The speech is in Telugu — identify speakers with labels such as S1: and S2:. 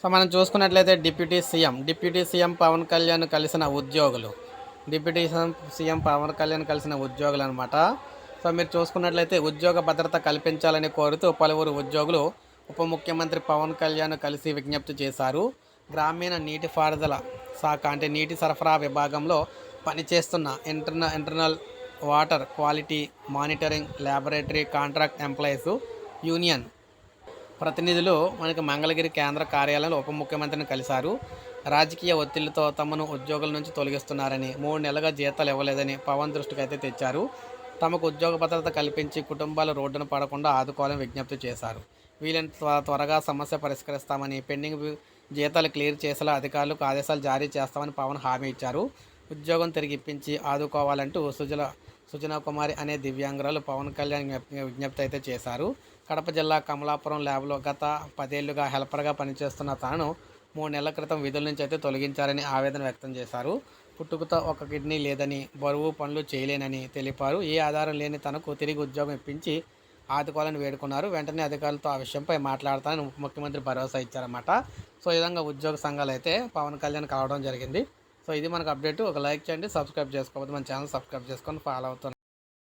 S1: సో మనం చూసుకున్నట్లయితే deputy CM deputy CM Pawan Kalyan కలిసిన ఉద్యోగులు. డిప్యూటీ సీఎం పవన్ కళ్యాణ్ కలిసిన ఉద్యోగులు అనమాట సో మీరు చూసుకున్నట్లయితే ఉద్యోగ భద్రత కల్పించాలని కోరుతూ పలువురు ఉద్యోగులు ఉప ముఖ్యమంత్రి పవన్ కళ్యాణ్ కలిసి విజ్ఞప్తి చేశారు. గ్రామీణ నీటిపారుదల శాఖ అంటే నీటి సరఫరా విభాగంలో పనిచేస్తున్న ఇంటర్న internal water quality monitoring laboratory contract employees union ప్రతినిధులు మనకి మంగళగిరి కేంద్ర కార్యాలయంలో ఉప ముఖ్యమంత్రిని కలిశారు. రాజకీయ ఒత్తిళ్ళతో తమను ఉద్యోగుల నుంచి తొలగిస్తున్నారని మూడు నెలలుగా జీతాలు ఇవ్వలేదని పవన్ దృష్టికి అయితే తెచ్చారు. తమకు ఉద్యోగ భద్రత కల్పించి కుటుంబాలు రోడ్డున పడకుండా ఆదుకోవాలని విజ్ఞప్తి చేశారు. వీలైన త్వరగా సమస్య పరిష్కరిస్తామని పెండింగ్ జీతాలు క్లియర్ చేసేలా అధికారులకు ఆదేశాలు జారీ చేస్తామని పవన్ హామీ ఇచ్చారు. ఉద్యోగం తిరిగి ఇప్పించి ఆదుకోవాలంటూ సుజల సుజనా కుమారి అనే దివ్యాంగురాలు పవన్ కళ్యాణ్ విజ్ఞప్తి అయితే చేశారు. కడప జిల్లా కమలాపురం ల్యాబ్లో గత పదేళ్ళుగా హెల్పర్గా పనిచేస్తున్న తాను మూడు నెలల క్రితం విధుల నుంచి అయితే తొలగించారని ఆవేదన వ్యక్తం చేశారు. పుట్టుకతో ఒక కిడ్నీ లేదని బరువు పనులు చేయలేనని తెలిపారు. ఏ ఆధారం లేని తనకు తిరిగి ఉద్యోగం ఇప్పించి ఆదుకోవాలని వేడుకున్నారు. వెంటనే అధికారులతో ఆ విషయంపై మాట్లాడతానని ఉప ముఖ్యమంత్రి భరోసా ఇచ్చారన్నమాట. సో ఈ విధంగా ఉద్యోగ సంఘాలు అయితే పవన్ కళ్యాణ్ కలవడం జరిగింది. సో ఇది మనకు అప్డేట్. ఒక లైక్ చేయండి సబ్స్క్రైబ్ చేసుకోవద్దు మన ఛానల్ సబ్స్క్రైబ్ చేసుకొని ఫాలో అవుతుంది